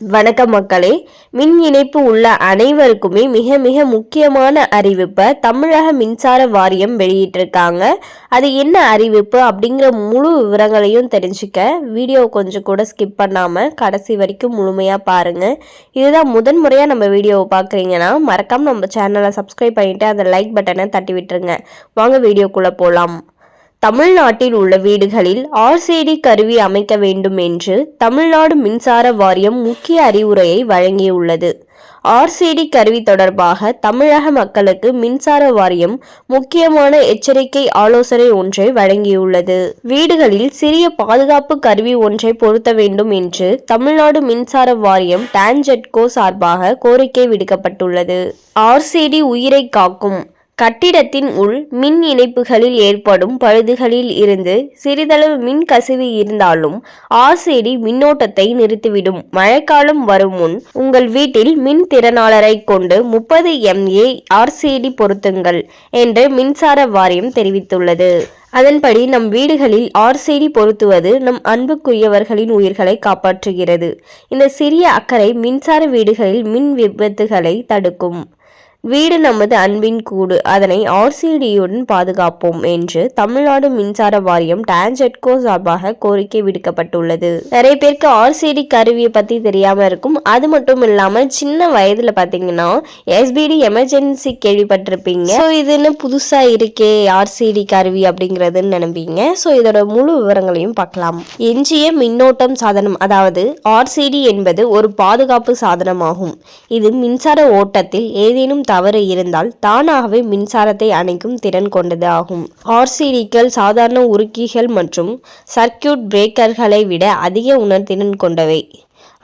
வணக்கம் மக்களே. மின் இணைப்பு உள்ள அனைவருக்குமே மிக மிக முக்கியமான அறிவிப்பை தமிழக மின்சார வாரியம் வெளியிட்டிருக்காங்க. அது என்ன அறிவிப்பு அப்படிங்கிற முழு விவரங்களையும் தெரிஞ்சுக்க வீடியோ கொஞ்சம் கூட ஸ்கிப் பண்ணாமல் கடைசி வரைக்கும் முழுமையாக பாருங்கள் இதுதான் முதன் முறையாக நம்ம வீடியோவை பார்க்குறீங்கன்னா மறக்காமல் நம்ம சேனலை சப்ஸ்கிரைப் பண்ணிவிட்டு அந்த லைக் பட்டனை தட்டி விட்டுருங்க வாங்க வீடியோக்குள்ளே போகலாம் தமிழ்நாட்டில் உள்ள வீடுகளில் ஆர்சிடி கருவி அமைக்க வேண்டும் என்று தமிழ்நாடு மின்சார வாரியம் முக்கிய அறிவுரையை வழங்கியுள்ளது. ஆர்சிடி கருவி தொடர்பாக தமிழக மக்களுக்கு மின்சார வாரியம் முக்கியமான எச்சரிக்கை ஆலோசனை ஒன்றை வழங்கியுள்ளது. வீடுகளில் சிறிய பாதுகாப்பு கருவி ஒன்றை பொருத்த வேண்டும் என்று தமிழ்நாடு மின்சார வாரியம் டான்ஜெட்கோ சார்பாக கோரிக்கை விடுக்கப்பட்டுள்ளது. ஆர்சிடி உயிரை காக்கும் கட்டிடத்தின் உள் மின் இணைப்புகளில் ஏற்படும் பழுதுகளில் இருந்து சிறிதளவு மின் கசிவு இருந்தாலும் ஆர்சிடி மின்னோட்டத்தை நிறுத்திவிடும். மழைக்காலம் வரும் முன் உங்கள் வீட்டில் மின் திறனாளரை கொண்டு முப்பது எம்ஏ ஆர்சிடி பொருத்துங்கள் என்று மின்சார வாரியம் தெரிவித்துள்ளது. அதன்படி நம் வீடுகளில் ஆர்சிடி பொருத்துவது நம் அன்புக்குரியவர்களின் உயிர்களை காப்பாற்றுகிறது. இந்த சிறிய அக்கறை மின்சார வீடுகளில் மின் விபத்துகளை தடுக்கும். வீடு நமது அன்பின் கூடு. அதனை ஆர்சிடியுடன் பாதுகாப்போம் என்று தமிழ்நாடு மின்சார வாரியம் டான்ஜெட்கோ சார்பாக கோரிக்கை விடுக்கப்பட்டுள்ளது. நிறைய பேருக்கு ஆர்சிடி கருவியை பத்தி தெரியாம இருக்கும். அது மட்டும் இல்லாம சின்ன வயதுல பாத்தீங்கன்னா எஸ்பிடி எமர்ஜென்சி கேள்விப்பட்டிருப்பீங்க. ஸோ இதுன்னு புதுசா இருக்கே ஆர்சிடி கருவி அப்படிங்கிறதுன்னு நினைப்பீங்க. ஸோ இதோட முழு விவரங்களையும் பார்க்கலாம். எஞ்சிய மின்னோட்டம் சாதனம் அதாவது ஆர்சிடி என்பது ஒரு பாதுகாப்பு சாதனமாகும். இது மின்சார ஓட்டத்தில் ஏதேனும் தவறு இருந்தால் தானாகவே மின்சாரத்தை அணைக்கும் திறன் கொண்டது ஆகும். ஆர்சிடிக்கள் சாதாரண உருக்கிகள் மற்றும் சர்க்கியூட் பிரேக்கர்களை விட அதிக உணர்திறன் கொண்டவை.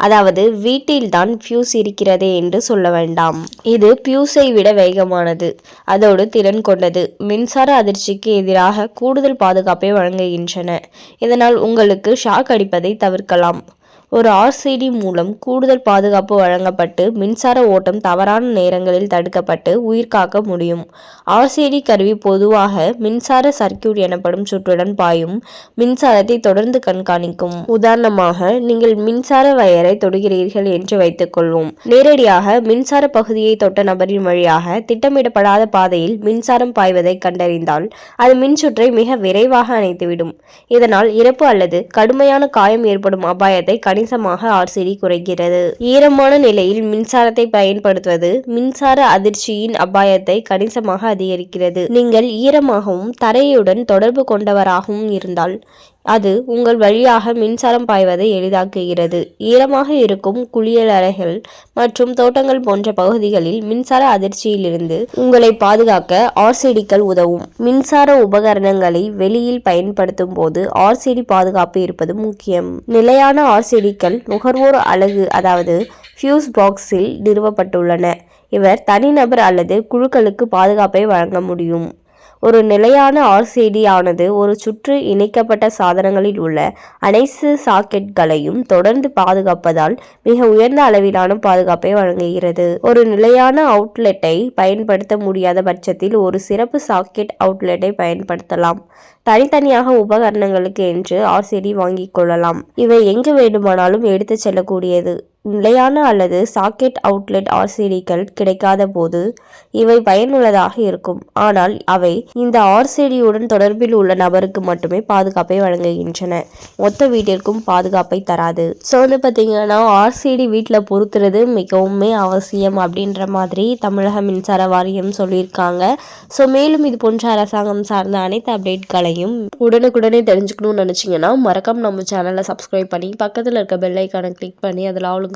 அதாவது வீட்டில்தான் ஃபியூஸ் இருக்கிறதே என்று சொல்ல வேண்டாம். இது பியூஸை விட வேகமானது. அதோடு திறன் கொண்டது. மின்சார அதிர்ச்சிக்கு எதிராக கூடுதல் பாதுகாப்பை வழங்குகின்றன. இதனால் உங்களுக்கு ஷாக் அடிப்பதை தவிர்க்கலாம். ஒரு ஆர்சிடி மூலம் கூடுதல் பாதுகாப்பு வழங்கப்பட்டு மின்சார ஓட்டம் தவறான நேரங்களில் தடுக்கப்பட்டு உயிர் காக்க முடியும். ஆர்சிடி கருவி பொதுவாக மின்சார சர்க்கியூட் எனப்படும் சுற்றுடன் பாயும் மின்சாரத்தை தொடர்ந்து கண்காணிக்கும். உதாரணமாக நீங்கள் மின்சார வயரை தொடுகிறீர்கள் என்று வைத்துக்கொள்வோம். நேரடியாக மின்சார பகுதியை தொட்ட நபரின் வழியாக திட்டமிடப்படாத பாதையில் மின்சாரம் பாய்வதை கண்டறிந்தால் அது மின்சுற்றை மிக விரைவாக அணைத்துவிடும். இதனால் இறப்பு அல்லது கடுமையான காயம் ஏற்படும் அபாயத்தை கணிசமாக ஆர்சிடி குறைக்கிறது ஈரமான நிலையில் மின்சாரத்தை பயன்படுத்துவது மின்சார அதிர்ச்சியின் அபாயத்தை கணிசமாக அதிகரிக்கிறது. நீங்கள் ஈரமாகவும் தரையுடன் தொடர்பு கொண்டவராகவும் இருந்தால் அது உங்கள் வழியாக மின்சாரம் பாய்வதை எளிதாக்குகிறது. ஈரமாக இருக்கும் குளியலறைகள் மற்றும் தோட்டங்கள் போன்ற பகுதிகளில் மின்சார அதிர்ச்சியிலிருந்து உங்களை பாதுகாக்க ஆர்சிடிக்கள் உதவும். மின்சார உபகரணங்களை வெளியில் பயன்படுத்தும் போது ஆர்சிடி பாதுகாப்பு இருப்பது முக்கியம். நிலையான ஆர்சிடிக்கள் நுகர்வோர் அழகு அதாவது ஃபியூஸ் பாக்ஸில் நிறுவப்பட்டுள்ளன. இவர் தனிநபர் அல்லது குழுக்களுக்கு பாதுகாப்பை வழங்க முடியும். ஒரு நிலையான ஆர்சிடி ஆனது ஒரு சுற்று இணைக்கப்பட்ட சாதனங்களில் உள்ள அனைத்து சாக்கெட்களையும் தொடர்ந்து பாதுகாப்பதால் மிக உயர்ந்த அளவிலான பாதுகாப்பை வழங்குகிறது. ஒரு நிலையான அவுட்லெட்டை பயன்படுத்த முடியாத பட்சத்தில் ஒரு சிறப்பு சாக்கெட் அவுட்லெட்டை பயன்படுத்தலாம். தனித்தனியாக உபகரணங்களுக்கு என்று ஆர்சிடி வாங்கிக் கொள்ளலாம். இவை எங்கு வேண்டுமானாலும் எடுத்துச் செல்லக்கூடியது. நிலையான அல்லது சாக்கெட் அவுட்லெட் ஆர்சிடிகள் கிடைக்காத போது இவை பயனுள்ளதாக இருக்கும். ஆனால் அவை இந்த ஆர்சிடியுடன் தொடர்பில் உள்ள நபருக்கு மட்டுமே பாதுகாப்பை வழங்குகின்றன. மொத்த வீட்டிற்கும் பாதுகாப்பை தராது. ஸோ வந்து பார்த்தீங்கன்னா ஆர்சிடி வீட்டில் பொறுத்துறது மிகவுமே அவசியம் அப்படின்ற மாதிரி தமிழக மின்சார வாரியம் சொல்லியிருக்காங்க. ஸோ மேலும் இது போன்ற அரசாங்கம் சார்ந்த அனைத்து அப்டேட்களையும் உடனுக்குடனே தெரிஞ்சுக்கணும்னு நினச்சிங்கன்னா மறக்காம நம்ம சேனலை சப்ஸ்கிரைப் பண்ணி பக்கத்தில் இருக்க பெல்லைக்கான கிளிக் பண்ணி அதில் அவளுக்கு